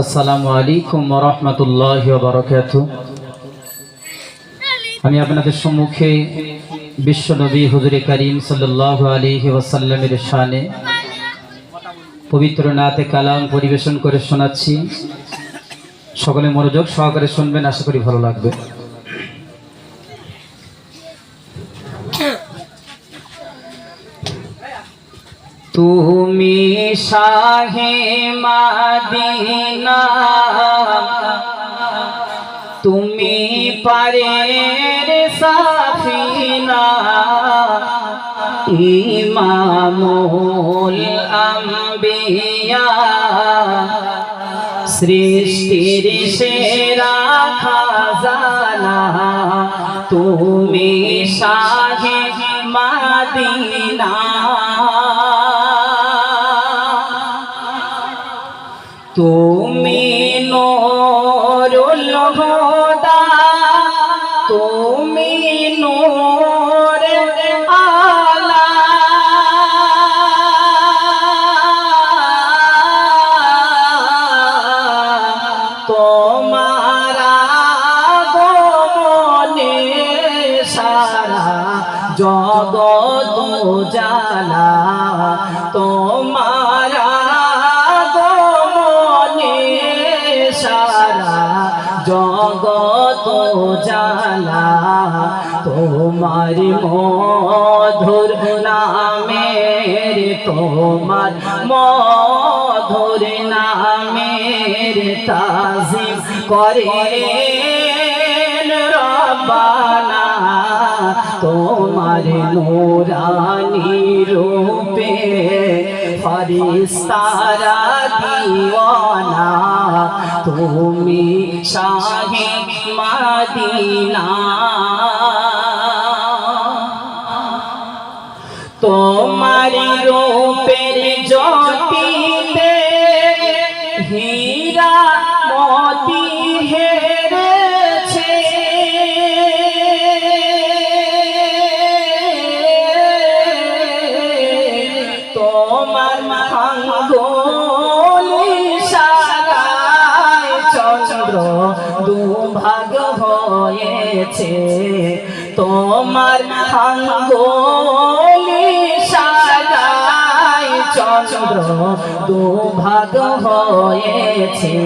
আসসালামু আলাইকুম রহমতুল্লাহ বারকাত। আমি আপনাদের সম্মুখে বিশ্বনবী হুজুরে করিম সাল্লাহ আলী ওয়াসাল্লামের শানে পবিত্র নাতে কালাম পরিবেশন করে শোনাচ্ছি। সকলে মনোযোগ সহকারে শুনবেন, আশা করি ভালো লাগবে। তুমি শাহে মাদিনা তুমি পারের সাফিনা ইমামুল আম্বিয়া সৃষ্টির সেরা খাজানা তুমি শাহে মাদিনা। তুমি নোরুল হুদা তুমি নূর তোমার সারা সারা জগৎ জালা, তোমার মধুর নামের, তোমার মধুর নামের তাজিম করে রব্বানা। তোমার নূরানি রূপে ফরিস্তারা দিওয়ানা তুমি শাহে মাদিনা। চন্দ্র দুভাগ হয়েছে। তোমার হাঙ্গলি সারায় চন্দ্র দুভাগ হয়েছে।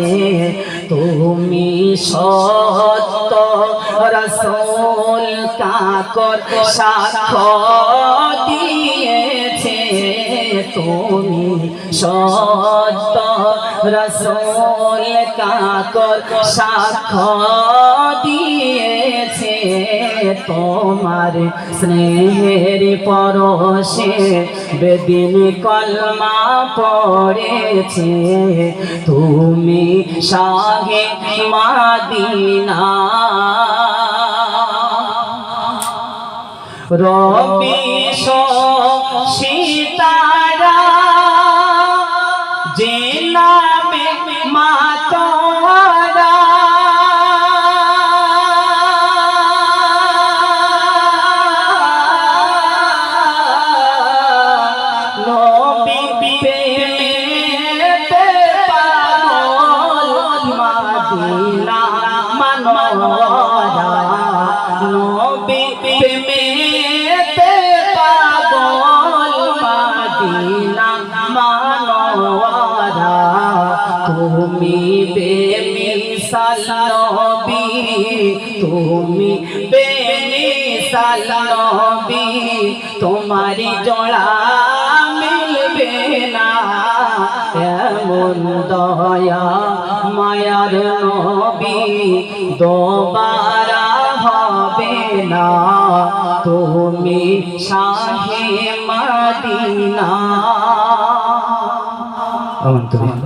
তুমি সত্য রসোল কাকর দিয়েছে তুমি সত্য রসোল কাকর সাক্ষ্য দিয়েছে তোমার স্নেহের পরশে বেদিন কলমা পড়েছে। তুমি শাহে মাদিনা। রবি সীতারা মানরা নবী পেতে পাগল মাদিনা মানরা তুমি বেমিসাল নবী তুমি বেমিসাল নবী তোমারি জড়া মিলবে না। এমন দয়া মায়ার নবী দোবারা হবে না। তুমি শাহে মাদিনা। আমন্ত্রণ